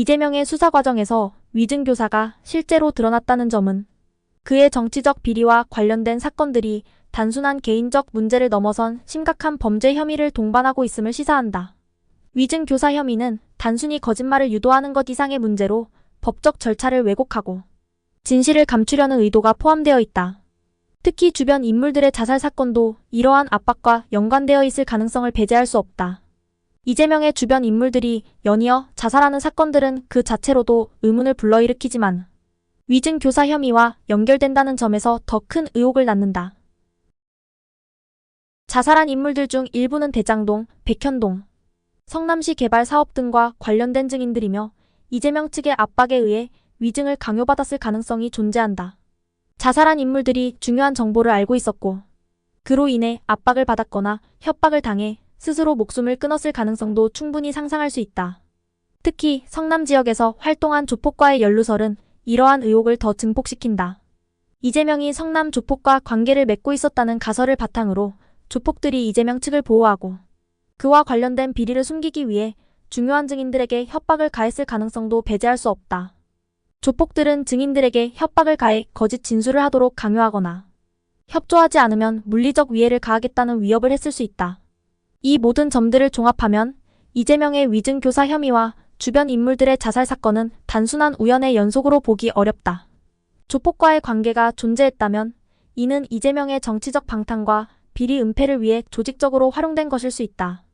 이재명의 수사 과정에서 위증 교사가 실제로 드러났다는 점은 그의 정치적 비리와 관련된 사건들이 단순한 개인적 문제를 넘어선 심각한 범죄 혐의를 동반하고 있음을 시사한다. 위증 교사 혐의는 단순히 거짓말을 유도하는 것 이상의 문제로 법적 절차를 왜곡하고 진실을 감추려는 의도가 포함되어 있다. 특히 주변 인물들의 자살 사건도 이러한 압박과 연관되어 있을 가능성을 배제할 수 없다. 이재명의 주변 인물들이 연이어 자살하는 사건들은 그 자체로도 의문을 불러일으키지만 위증 교사 혐의와 연결된다는 점에서 더 큰 의혹을 낳는다. 자살한 인물들 중 일부는 대장동, 백현동, 성남시 개발 사업 등과 관련된 증인들이며 이재명 측의 압박에 의해 위증을 강요받았을 가능성이 존재한다. 자살한 인물들이 중요한 정보를 알고 있었고 그로 인해 압박을 받았거나 협박을 당해 스스로 목숨을 끊었을 가능성도 충분히 상상할 수 있다. 특히 성남 지역에서 활동한 조폭과의 연루설은 이러한 의혹을 더 증폭시킨다. 이재명이 성남 조폭과 관계를 맺고 있었다는 가설을 바탕으로 조폭들이 이재명 측을 보호하고 그와 관련된 비리를 숨기기 위해 중요한 증인들에게 협박을 가했을 가능성도 배제할 수 없다. 조폭들은 증인들에게 협박을 가해 거짓 진술을 하도록 강요하거나 협조하지 않으면 물리적 위해를 가하겠다는 위협을 했을 수 있다. 이 모든 점들을 종합하면 이재명의 위증 교사 혐의와 주변 인물들의 자살 사건은 단순한 우연의 연속으로 보기 어렵다. 조폭과의 관계가 존재했다면 이는 이재명의 정치적 방탄과 비리 은폐를 위해 조직적으로 활용된 것일 수 있다.